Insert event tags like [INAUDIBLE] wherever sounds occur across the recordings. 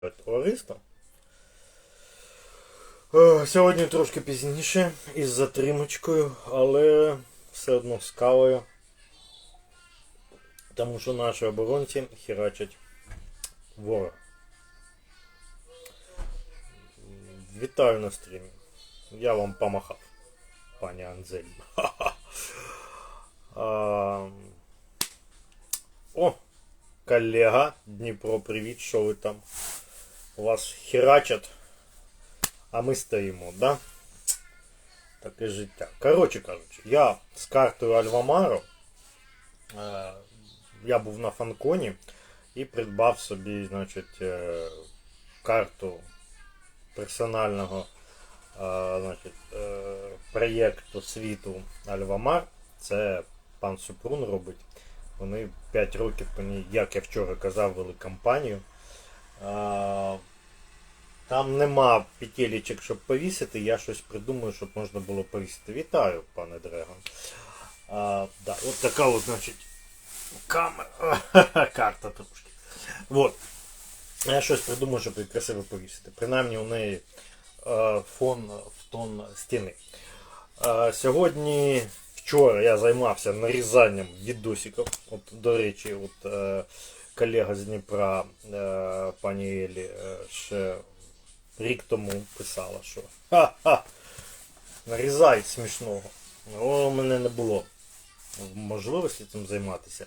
товариство. Е, Сьогодні трошки пізніше із затримочкою, але все одно з кавою. Тому що наші оборонці херачать ворога. Вітаю на стрімі. Я вам помахав, пані Анзель. [LAUGHS] О, колега Дніпро, привіт, що ви там? Вас херачать, а ми стоїмо, да? Таке життя. Коротше кажучи, я з картою Альвамаро. Е, я був на фанконі і придбав собі, значить, е, карту персонального е, значить, проєкту світу Альвамар. Це пан Супрун робить. Вони 5 років по ній, як я вчора казав, вели кампанію. А, Там нема петелечок, щоб повісити. Я щось придумаю, щоб можна було повісити. Вітаю, пане Дрегон. А, да, от така от, значить, камера. [LAUGHS] Карта трошки. Вот. Я щось придумаю, щоб красиво повісити. Принаймні у неї е, фон в тон стіни. Е, сьогодні, вчора я займався нарізанням відосиків. От, до речі, от, е, колега з Дніпра, пані Елі, ще рік тому писала, що ха-ха, нарізай смішного. О, у мене не було можливості цим займатися.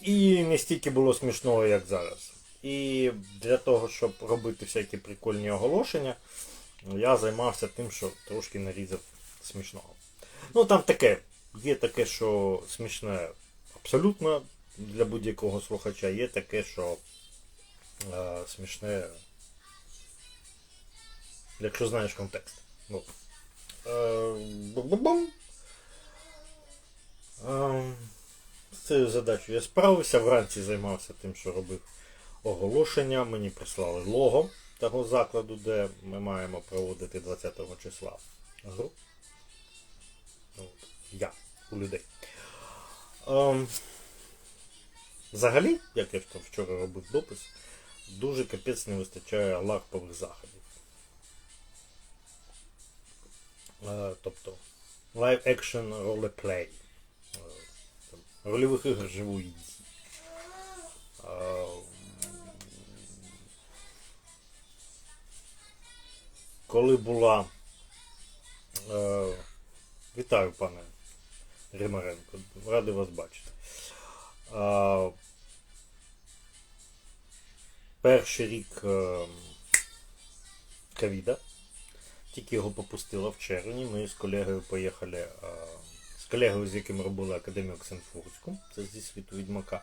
І не стільки було смішного, як зараз. І для того, щоб робити всякі прикольні оголошення, я займався тим, що трошки нарізав смішного. Ну там таке. Є таке, що смішне абсолютно для будь-якого слухача, є таке, що е, смішне, якщо знаєш контекст. Ну. Е, бу-бу-бум. Е, з цією задачею я справився. Вранці займався тим, що робив оголошення. Мені прислали лого того закладу, де ми маємо проводити 20 числа гру. Я у людей. Ем, взагалі, як я вчора робив допис, дуже капець не вистачає ларпових заходів. Тобто live action roleplay. Е, Рольових ігор живої дії. Е, коли була. Е, вітаю, пане Римаренко, радий вас бачити. Е, перший рік е, ковіда. Тільки його попустило в червні. Ми з колегою поїхали. З колегою, з яким робили Академію Оксенфурську, це зі світу відьмака,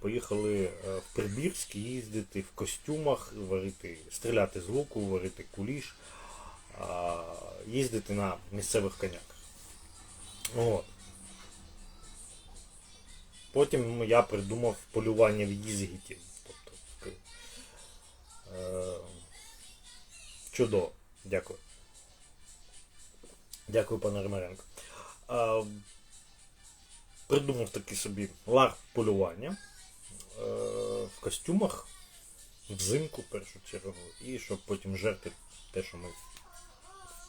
поїхали в Прибірськ їздити в костюмах, варити, стріляти з луку, варити куліш, їздити на місцевих коняках. От. Потім я придумав полювання в їзгіті. Тобто, е, чудово. Дякую. Дякую, пане Римаренко. А, придумав такий собі лар полювання е, в костюмах, взимку в першу чергу, і щоб потім жерти те, що ми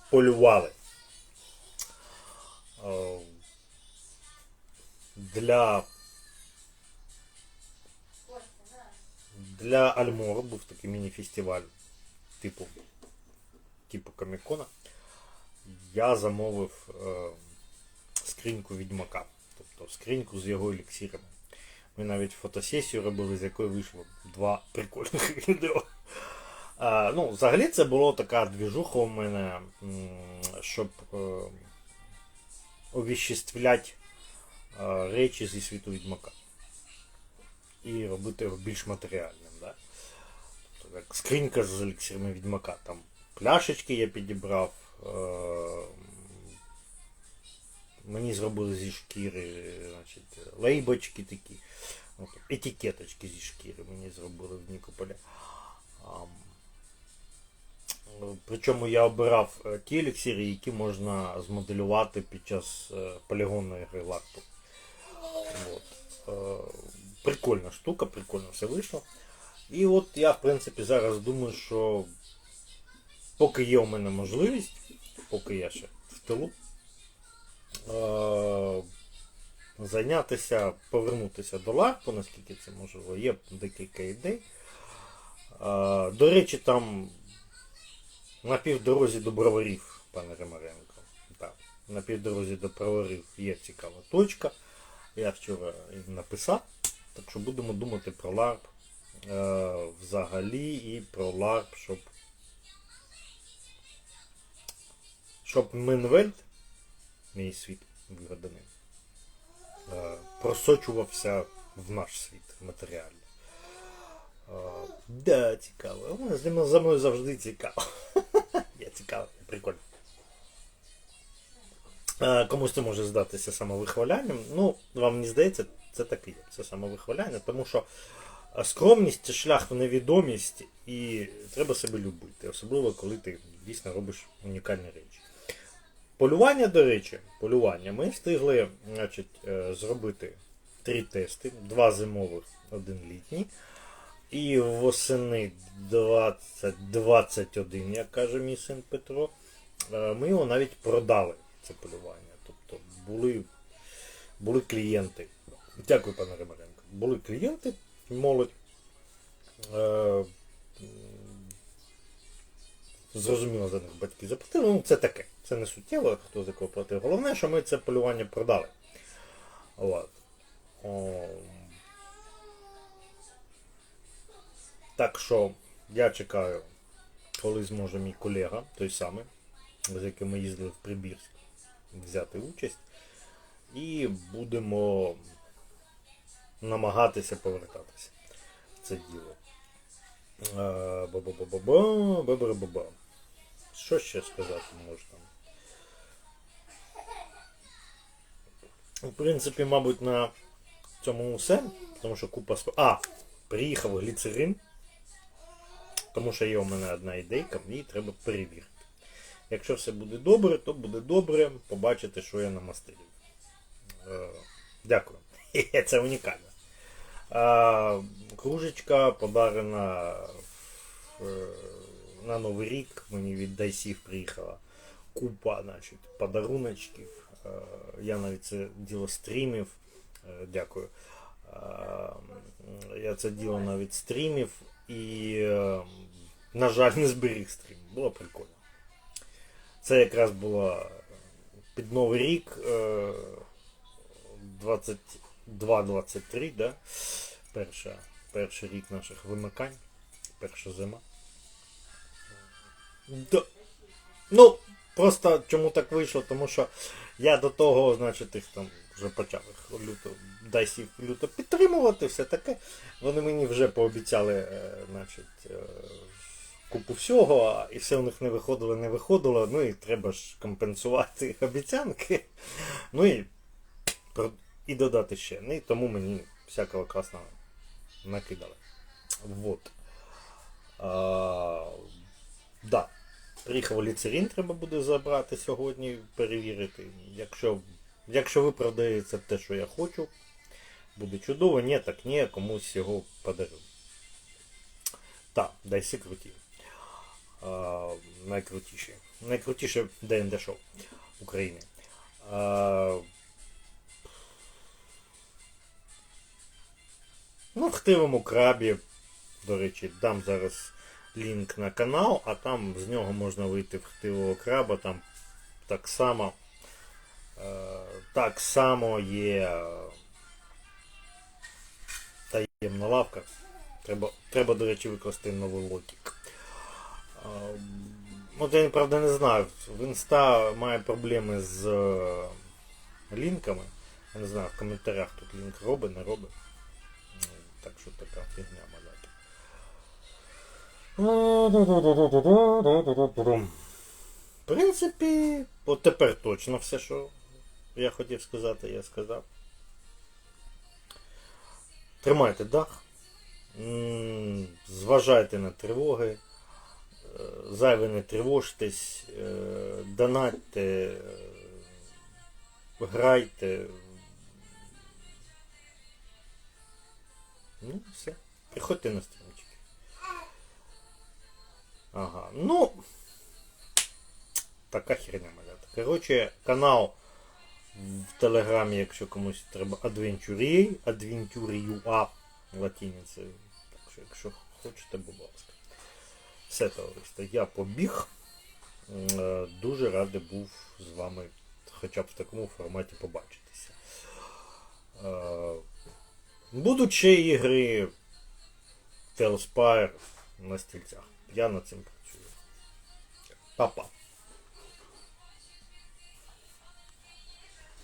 полювали. Е, для для Альмора був такий міні-фестиваль типу, типу Комікона. Я замовив е, скриньку відьмака. Тобто скриньку з його еліксирами. Ми навіть фотосесію робили, з якої вийшло два прикольних [LAUGHS] відео. А, ну, Взагалі це була така двіжуха у мене, щоб е, овіществляти е, речі зі світу відьмака. І робити його більш матеріальним. Да? Тобто, як скринька з еліксирами відьмака. Там пляшечки я підібрав. Е, Мені зробили зі шкіри значить, лейбочки такі, етикеточки зі шкіри мені зробили в Нікополі. Причому я обирав е, ті еліксири, які можна змоделювати під час е, полігонної гри лакту. Е, Прикольна штука, прикольно все вийшло. І от я, в принципі, зараз думаю, що поки є у мене можливість, поки я ще в тилу, е- зайнятися, повернутися до ларпу, наскільки це можливо, є декілька ідей. Е, До речі, там на півдорозі до броварів, пане Римаренко. Так, на півдорозі до броварів є цікава точка. Я вчора написав. Так що будемо думати про ларп е, взагалі і про ларп, щоб. Щоб Минвельд, мій світ вигаданий, е, просочувався в наш світ матеріальний. Е, да, цікаво. З ним за мною завжди цікаво. [LAUGHS] Я цікавий, прикольно. Е, Комусь це може здатися самовихвалянням. Ну, вам не здається, це таке є. Це самовихваляння, тому що скромність це шлях в невідомість і треба себе любити, особливо коли ти дійсно робиш унікальні речі. Полювання, до речі, полювання. Ми встигли значить, е, зробити три тести: два зимових, один літній. І восени 2021, як каже мій син Петро, е, ми його навіть продали, це полювання. Тобто були, були клієнти. Дякую, пане Римаренко. Були клієнти, молодь. Зрозуміло, за них батьки заплатили. Ну, це таке. Це не суттєво, хто за кого платив. Головне, що ми це полювання продали. От. О, Так що я чекаю, коли зможе мій колега, той самий, з яким ми їздили в Прибірськ, взяти участь. І будемо намагатися повертатися в це діло. Ба-ба-ба-ба-ба, ба-ба-ба-ба. Що ще сказати можна? В принципі, мабуть, на цьому все. Тому що купа сп... А, приїхав гліцерин. Тому що є у мене одна ідейка, її треба перевірити. Якщо все буде добре, то буде добре побачити, що я намастилів. Е, Дякую. Це унікально. Е, Кружечка подарена е, на Новий рік. Мені від Дайсів приїхала купа значить, подаруночків. Е, Я навіть це діло стрімів. Е, Дякую. Е, Я це діло навіть стрімів і, на жаль, не зберіг стрім. Було прикольно. Це якраз було під Новий рік е, 22-23, да? Перший рік наших вимикань, перша зима. Ну, просто чому так вийшло, тому що я до того, значить, їх там вже почав їх люто, дайсів люто підтримувати, все таке. Вони мені вже пообіцяли, е, значить, е, купу всього, і все у них не виходило, не виходило. Ну і треба ж компенсувати [LAUGHS] обіцянки. Ну і, і додати ще. Ну і тому мені всякого класного накидали. Вот. А, да. Приїхав ліцерін, треба буде забрати сьогодні, перевірити. Якщо, якщо виправдається те, що я хочу, буде чудово, ні, так ні, комусь його подарю. Так, дайси круті. А, найкрутіші. Найкрутіше ДНД шоу України. А, ну, хтивому крабі, до речі, дам зараз лінк на канал, а там з нього можна вийти в хтивого краба, там так само. е, Так само є е, таємна лавка. Треба, треба, до речі, викласти новий лотик. Е, От я правда не знаю. В інста має проблеми з лінками. Я не знаю, в коментарях тут лінк робить, не робить. Ну, Так що така фігня. В принципі, от тепер точно все, що я хотів сказати, я сказав. Тримайте дах, зважайте на тривоги, е, зайве не тривожтесь, е, донатьте, е, грайте. Ну, все. Приходьте на стрімчики. Ага. Ну. Така херня малята. Коротше, канал в Телеграмі, якщо комусь треба Adventure, Adventure латиницею. Так що, якщо хочете, будь ласка. Все, товариство, я побіг. Е, Дуже радий був з вами хоча б в такому форматі побачитися. Е, Будуть ще ігри Telspire на стільцях. Я над цим працюю. Па-па.